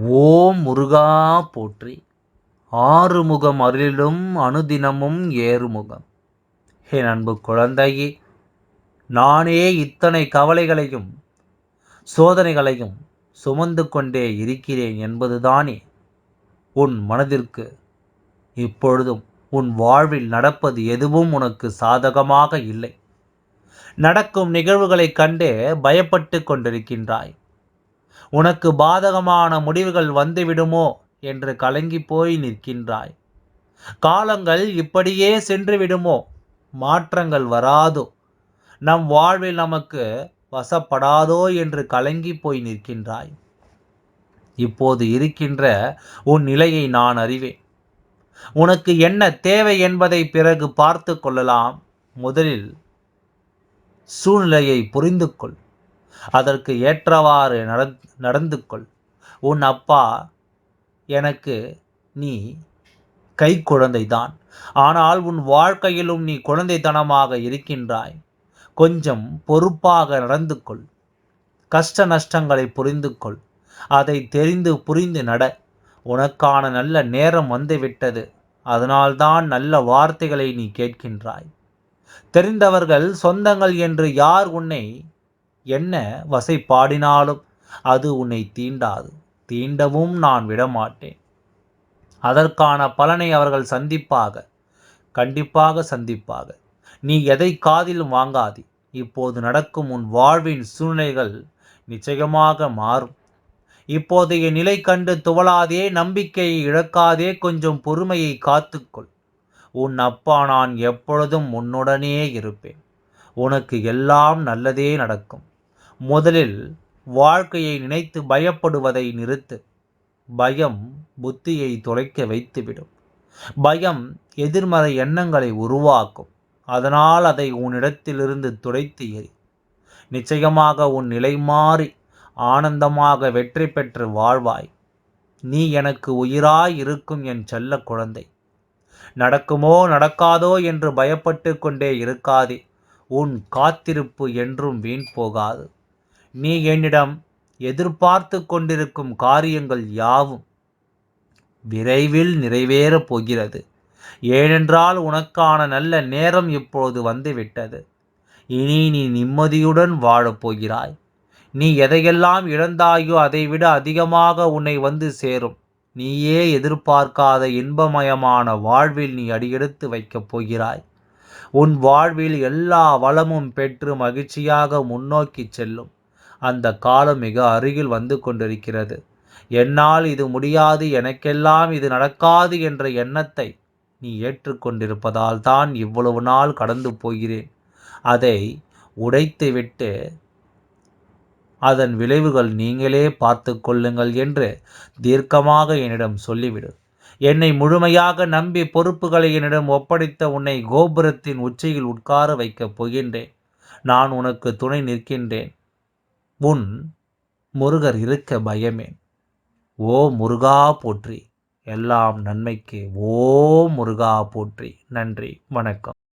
ஓம் முருகா போற்றி. ஆறுமுகம் அருளிலும் அனுதினமும் ஏறுமுகம். ஹே அன்பு குழந்தையே நானே இத்தனை கவலைகளையும் சோதனைகளையும் சுமந்து கொண்டே இருக்கிறேன் என்பதுதானே. உன் மனதிற்கு இப்பொழுதும் உன் வாழ்வில் நடப்பது எதுவும் உனக்கு சாதகமாக இல்லை. நடக்கும் நிகழ்வுகளைக் கண்டே பயப்பட்டு கொண்டிருக்கின்றாய். உனக்கு பாதகமான முடிவுகள் வந்துவிடுமோ? என்று கலங்கி போய் நிற்கின்றாய். காலங்கள் இப்படியே சென்று விடுமோ மாற்றங்கள் வராதோ? நம் வாழ்வில் நமக்கு வசப்படாதோ? என்று கலங்கி போய் நிற்கின்றாய். இப்போது இருக்கின்ற உன் நிலையை நான் அறிவேன். உனக்கு என்ன தேவை என்பதை பிறகு பார்த்து கொள்ளலாம். முதலில் சூழ்நிலையை புரிந்து கொள் அதற்கு ஏற்றவாறு நடந்து கொள் உன் அப்பா எனக்கு நீ கை குழந்தைதான். ஆனால் உன் வாழ்க்கையிலும் நீ குழந்தைத்தனமாக இருக்கின்றாய். கொஞ்சம் பொறுப்பாக நடந்து கொள் கஷ்ட நஷ்டங்களை புரிந்து கொள் அதை தெரிந்து புரிந்து நட. உனக்கான நல்ல நேரம் வந்துவிட்டது. அதனால்தான் நல்ல வார்த்தைகளை நீ கேட்கின்றாய். தெரிந்தவர்கள் சொந்தங்கள் என்று யார் உன்னை என்ன வசை பாடினாலும் அது உன்னை தீண்டாது. தீண்டவும் நான் விடமாட்டேன். அதற்கான பலனை அவர்கள் சந்திப்பாக கண்டிப்பாக சந்திப்பாக. நீ எதை காதிலும் வாங்காதி. இப்போது நடக்கும் உன் வாழ்வின் சூழ்நிலைகள் நிச்சயமாக மாறும். இப்போதைய நிலை கண்டு துவளாதே நம்பிக்கையை இழக்காதே கொஞ்சம் பொறுமையை காத்துக்கொள். உன் அப்பா நான் எப்பொழுதும் உன்னுடனே இருப்பேன். உனக்கு எல்லாம் நல்லதே நடக்கும். முதலில் வாழ்க்கையை நினைத்து பயப்படுவதை நிறுத்து. பயம் புத்தியை தொலைக்க வைத்துவிடும். பயம் எதிர்மறை எண்ணங்களை உருவாக்கும். அதனால் அதை உன்னிடத்திலிருந்து துடைத்து எறி. நிச்சயமாக உன் நிலை மாறி ஆனந்தமாக வெற்றி பெற்று வாழ்வாய். நீ எனக்கு உயிராய் இருக்கும் என் செல்ல குழந்தை. நடக்குமோ நடக்காதோ என்று பயப்பட்டு கொண்டே இருக்காதே. உன் காத்திருப்பு என்றும் வீண் போகாது. நீ என்னிடம் எதிர்பார்த்து கொண்டிருக்கும் காரியங்கள் யாவும் விரைவில் நிறைவேறப் போகிறது. ஏனென்றால் உனக்கான நல்ல நேரம் இப்பொழுது வந்துவிட்டது. இனி நீ நிம்மதியுடன் வாழப் போகிறாய். நீ எதையெல்லாம் இழந்தாயோ அதைவிட அதிகமாக உன்னை வந்து சேரும். நீயே எதிர்பார்க்காத இன்பமயமான வாழ்வில் நீ அடியெடுத்து வைக்கப் போகிறாய். உன் வாழ்வில் எல்லா வளமும் பெற்று மகிழ்ச்சியாக முன்னோக்கி செல்லும். அந்த காலம் மிக அருகில் வந்து கொண்டிருக்கிறது. என்னால் இது முடியாது எனக்கெல்லாம் இது நடக்காது என்ற எண்ணத்தை நீ ஏற்றுக்கொண்டிருப்பதால் தான் இவ்வளவு நாள் கடந்து போகிறேன். அதை உடைத்துவிட்டு அதன் விளைவுகள் நீங்களே பார்த்து கொள்ளுங்கள் என்று தீர்க்கமாக என்னிடம் சொல்லிவிடு. என்னை முழுமையாக நம்பி பொறுப்புகளை என்னிடம் ஒப்படைத்த உன்னை கோபுரத்தின் உச்சியில் உட்கார வைக்கப் போகின்றேன். நான் உனக்கு துணை நிற்கின்றேன். உன் முருகர் இருக்க பயமேன் ஓ முருகா போற்றி. எல்லாம் நன்மைக்கு ஓ முருகா போற்றி. நன்றி. வணக்கம்.